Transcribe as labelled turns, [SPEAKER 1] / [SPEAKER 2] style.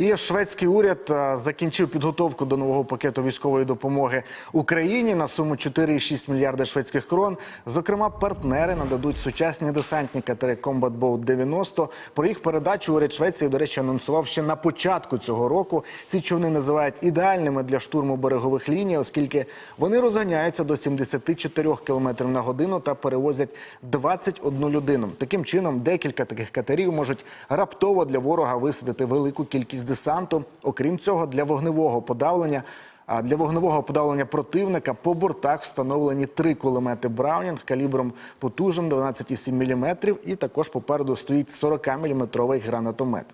[SPEAKER 1] І шведський уряд закінчив підготовку до нового пакету військової допомоги Україні на суму 4,6 мільярда шведських крон. Зокрема, партнери нададуть сучасні десантні катери Combat Boat 90. Про їх передачу уряд Швеції, до речі, анонсував ще на початку цього року. Ці човни називають ідеальними для штурму берегових ліній, оскільки вони розганяються до 74 км на годину та перевозять 21 людину. Таким чином, декілька таких катерів можуть раптово для ворога висадити велику кількість десанту. Окрім цього, для вогневого подавлення. Для вогневого подавлення противника по бортах встановлені три кулемети Браунінг калібром потужним 12,7 мм і також попереду стоїть 40-мм гранатомет.